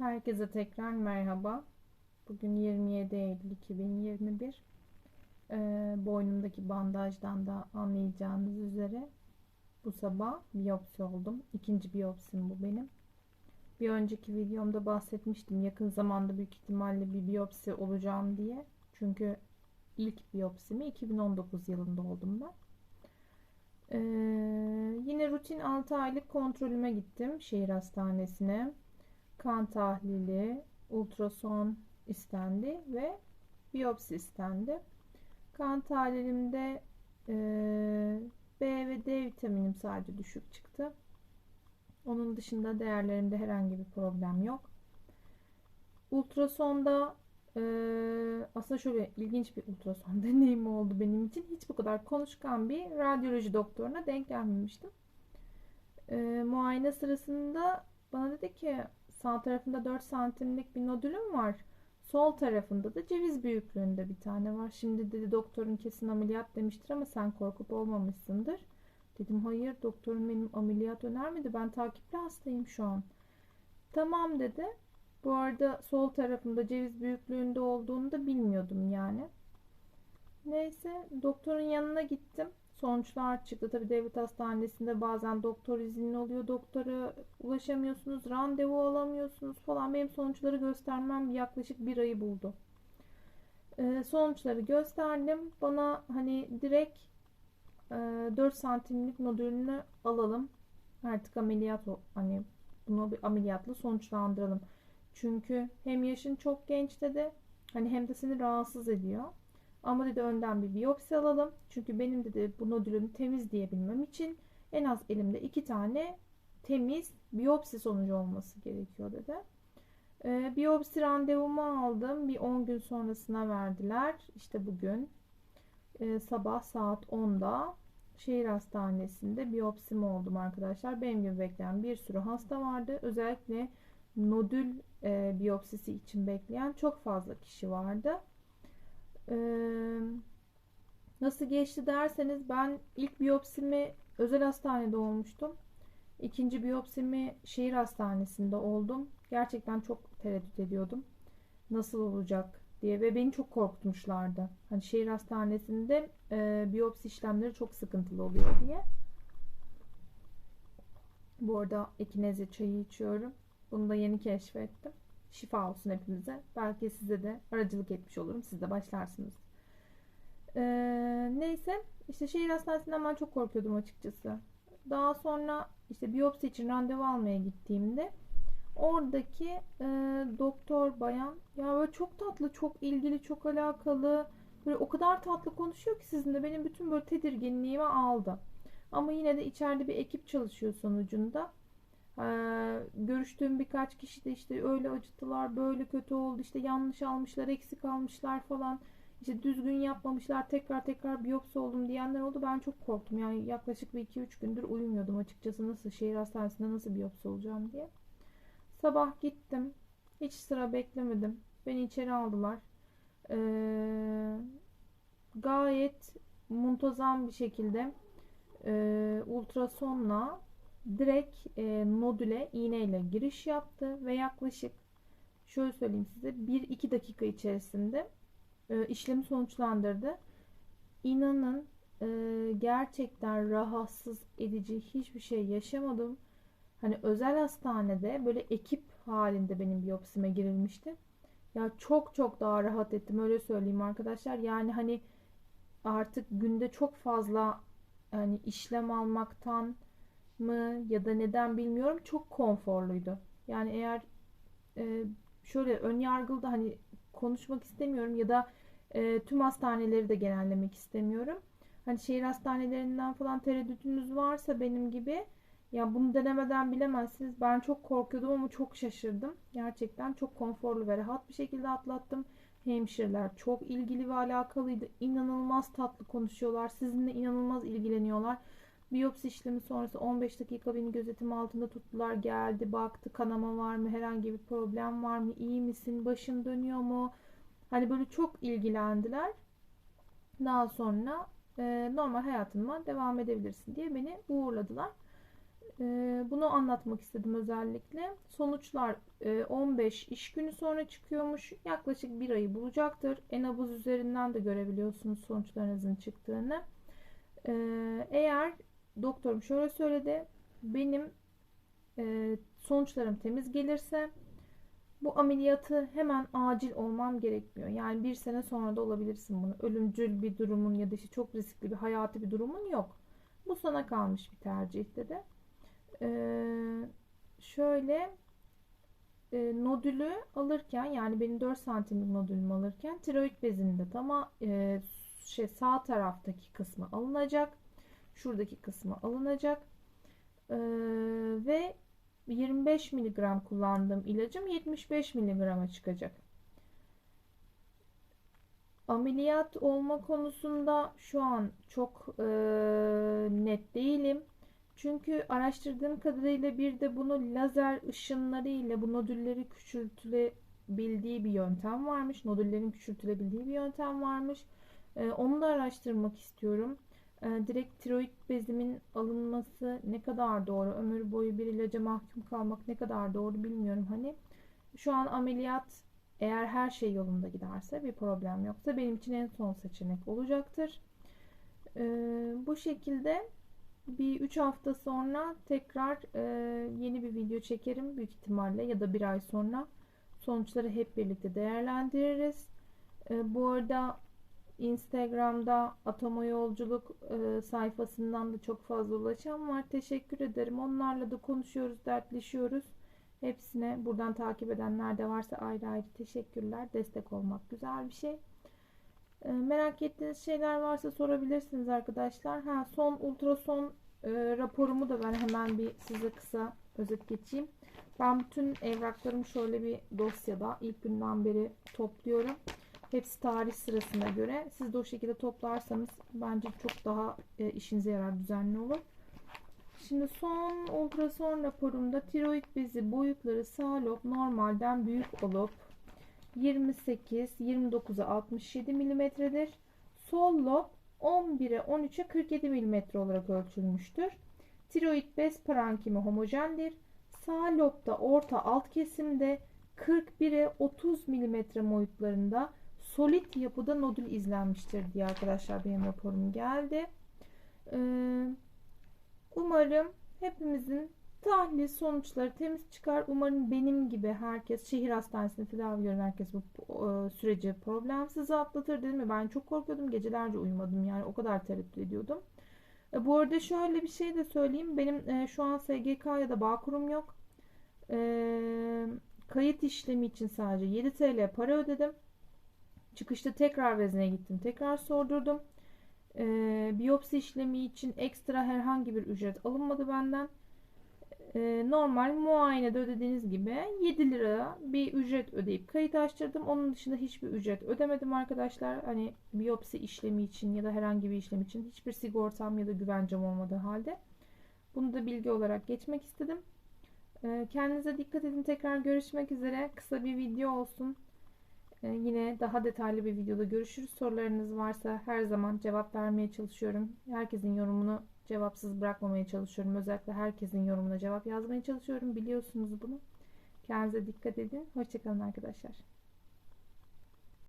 Herkese tekrar merhaba. Bugün 27 Eylül 2021. Ee, boynumdaki bandajdan da anlayacağınız üzere bu sabah biyopsi oldum. İkinci biyopsim bu benim. Bir önceki videomda bahsetmiştim. Yakın zamanda büyük ihtimalle bir biyopsi olacağım diye. Çünkü ilk biyopsimi 2019 yılında oldum ben. Ee, yine rutin 6 aylık kontrolüme gittim şehir hastanesine kan tahlili, ultrason istendi ve biyopsi istendi. Kan tahlilimde e, B ve D vitaminim sadece düşük çıktı. Onun dışında değerlerimde herhangi bir problem yok. Ultrasonda e, aslında şöyle ilginç bir ultrason deneyimi oldu benim için. Hiç bu kadar konuşkan bir radyoloji doktoruna denk gelmemiştim. E, muayene sırasında bana dedi ki Sağ tarafında 4 santimlik bir nodülüm var. Sol tarafında da ceviz büyüklüğünde bir tane var. Şimdi dedi doktorun kesin ameliyat demiştir ama sen korkup olmamışsındır. Dedim hayır doktorun benim ameliyat önermedi. Ben takipli hastayım şu an. Tamam dedi. Bu arada sol tarafımda ceviz büyüklüğünde olduğunu da bilmiyordum yani. Neyse doktorun yanına gittim sonuçlar çıktı. Tabi devlet hastanesinde bazen doktor izinli oluyor. Doktora ulaşamıyorsunuz, randevu alamıyorsunuz falan. Benim sonuçları göstermem yaklaşık bir ayı buldu. Ee, sonuçları gösterdim. Bana hani direkt e, 4 santimlik nodülünü alalım. Artık ameliyat hani bunu bir ameliyatla sonuçlandıralım. Çünkü hem yaşın çok genç dedi. Hani hem de seni rahatsız ediyor. Ama dedi önden bir biyopsi alalım. Çünkü benim dedi bu nodülüm temiz diyebilmem için en az elimde iki tane temiz biyopsi sonucu olması gerekiyor dedi. Ee, biyopsi randevumu aldım. Bir 10 gün sonrasına verdiler. İşte bugün e, sabah saat 10'da şehir hastanesinde biyopsim oldum arkadaşlar. Benim gibi bekleyen bir sürü hasta vardı. Özellikle nodül e, biyopsisi için bekleyen çok fazla kişi vardı. Nasıl geçti derseniz ben ilk biyopsimi özel hastanede olmuştum. İkinci biyopsimi şehir hastanesinde oldum. Gerçekten çok tereddüt ediyordum. Nasıl olacak diye ve beni çok korkutmuşlardı. Hani şehir hastanesinde e, biyopsi işlemleri çok sıkıntılı oluyor diye. Bu arada ekinezi çayı içiyorum. Bunu da yeni keşfettim. Şifa olsun hepimize. Belki size de aracılık etmiş olurum. Siz de başlarsınız. Ee, neyse işte şehir hastanesinden ben çok korkuyordum açıkçası. Daha sonra işte biyopsi için randevu almaya gittiğimde oradaki e, doktor bayan ya böyle çok tatlı, çok ilgili, çok alakalı böyle o kadar tatlı konuşuyor ki sizinle benim bütün böyle tedirginliğimi aldı. Ama yine de içeride bir ekip çalışıyor sonucunda. Ee, görüştüğüm birkaç kişi de işte öyle acıttılar, böyle kötü oldu, işte yanlış almışlar, eksik almışlar falan. İşte düzgün yapmamışlar, tekrar tekrar biyopsi oldum diyenler oldu. Ben çok korktum. Yani yaklaşık bir 2-3 gündür uyumuyordum açıkçası nasıl şehir hastanesinde nasıl biyopsi olacağım diye. Sabah gittim. Hiç sıra beklemedim. Beni içeri aldılar. Ee, gayet muntazam bir şekilde e, ultrasonla direkt e, nodüle iğneyle giriş yaptı ve yaklaşık şöyle söyleyeyim size 1-2 dakika içerisinde e, işlemi sonuçlandırdı. İnanın e, gerçekten rahatsız edici hiçbir şey yaşamadım. Hani özel hastanede böyle ekip halinde benim biyopsime girilmişti. Ya çok çok daha rahat ettim öyle söyleyeyim arkadaşlar. Yani hani artık günde çok fazla hani işlem almaktan mı ya da neden bilmiyorum çok konforluydu. Yani eğer e, şöyle ön yargılı da hani konuşmak istemiyorum ya da e, tüm hastaneleri de genellemek istemiyorum. Hani şehir hastanelerinden falan tereddütünüz varsa benim gibi ya bunu denemeden bilemezsiniz. Ben çok korkuyordum ama çok şaşırdım. Gerçekten çok konforlu ve rahat bir şekilde atlattım. Hemşireler çok ilgili ve alakalıydı. İnanılmaz tatlı konuşuyorlar. Sizinle inanılmaz ilgileniyorlar. Biyopsi işlemi sonrası 15 dakika beni gözetim altında tuttular. Geldi, baktı, kanama var mı, herhangi bir problem var mı, iyi misin, başın dönüyor mu? Hani böyle çok ilgilendiler. Daha sonra e, normal hayatıma devam edebilirsin diye beni uğurladılar. Ee, bunu anlatmak istedim özellikle. Sonuçlar e, 15 iş günü sonra çıkıyormuş. Yaklaşık bir ayı bulacaktır. Enabuz üzerinden de görebiliyorsunuz sonuçlarınızın çıktığını. Ee, eğer doktorum şöyle söyledi. Benim e, sonuçlarım temiz gelirse bu ameliyatı hemen acil olmam gerekmiyor. Yani bir sene sonra da olabilirsin bunu. Ölümcül bir durumun ya da işte çok riskli bir hayati bir durumun yok. Bu sana kalmış bir tercih dedi. Ee, şöyle e, nodülü alırken yani benim 4 santimlik nodülümü alırken tiroid bezinde ama e, şey sağ taraftaki kısmı alınacak. Şuradaki kısmı alınacak. Ee, ve 25 miligram kullandığım ilacım 75 miligrama çıkacak. Ameliyat olma konusunda şu an çok e, net değilim. Çünkü araştırdığım kadarıyla bir de bunu lazer ışınları ile bu nodülleri küçültülebildiği bir yöntem varmış. Nodüllerin küçültülebildiği bir yöntem varmış. E, onu da araştırmak istiyorum. E, direkt tiroid bezimin alınması ne kadar doğru, ömür boyu bir ilaca mahkum kalmak ne kadar doğru bilmiyorum. Hani şu an ameliyat eğer her şey yolunda giderse bir problem yoksa benim için en son seçenek olacaktır. E, bu şekilde bir 3 hafta sonra tekrar e, yeni bir video çekerim büyük ihtimalle ya da bir ay sonra sonuçları hep birlikte değerlendiririz. E, bu arada Instagram'da Atomo Yolculuk e, sayfasından da çok fazla ulaşan var. Teşekkür ederim. Onlarla da konuşuyoruz, dertleşiyoruz. Hepsine buradan takip edenler de varsa ayrı ayrı teşekkürler. Destek olmak güzel bir şey. E, merak ettiğiniz şeyler varsa sorabilirsiniz arkadaşlar. Ha, son ultrason e, raporumu da ben hemen bir size kısa özet geçeyim. Ben bütün evraklarımı şöyle bir dosyada ilk günden beri topluyorum. Hepsi tarih sırasına göre. Siz de o şekilde toplarsanız bence çok daha e, işinize yarar, düzenli olur. Şimdi son ultrason raporumda tiroid bezi boyutları sağ lob normalden büyük olup 28-29'a 67 milimetredir. Sol lob 11'e 13'e 47 milimetre olarak ölçülmüştür. Tiroid bez parankimi homojendir. Sağ lobda orta alt kesimde 41'e 30 milimetre boyutlarında solit yapıda nodül izlenmiştir diye arkadaşlar benim raporum geldi. Ee, umarım hepimizin tahlil sonuçları temiz çıkar. Umarım benim gibi herkes şehir hastanesinde tedavi gören herkes bu e, süreci problemsiz atlatır dedim mi? Ben çok korkuyordum. Gecelerce uyumadım yani o kadar tereddüt ediyordum. E, bu arada şöyle bir şey de söyleyeyim. Benim e, şu an SGK ya da Bağkurum yok. Kayıt işlemi için sadece 7 TL para ödedim. Çıkışta tekrar vezneye gittim. Tekrar sordurdum. Ee, biyopsi işlemi için ekstra herhangi bir ücret alınmadı benden. Ee, normal muayenede ödediğiniz gibi 7 lira bir ücret ödeyip kayıt açtırdım. Onun dışında hiçbir ücret ödemedim arkadaşlar. Hani biyopsi işlemi için ya da herhangi bir işlem için hiçbir sigortam ya da güvencem olmadığı halde. Bunu da bilgi olarak geçmek istedim. Ee, kendinize dikkat edin. Tekrar görüşmek üzere. Kısa bir video olsun. Ee, yine daha detaylı bir videoda görüşürüz. Sorularınız varsa her zaman cevap vermeye çalışıyorum. Herkesin yorumunu cevapsız bırakmamaya çalışıyorum. Özellikle herkesin yorumuna cevap yazmaya çalışıyorum. Biliyorsunuz bunu. Kendinize dikkat edin. Hoşçakalın arkadaşlar.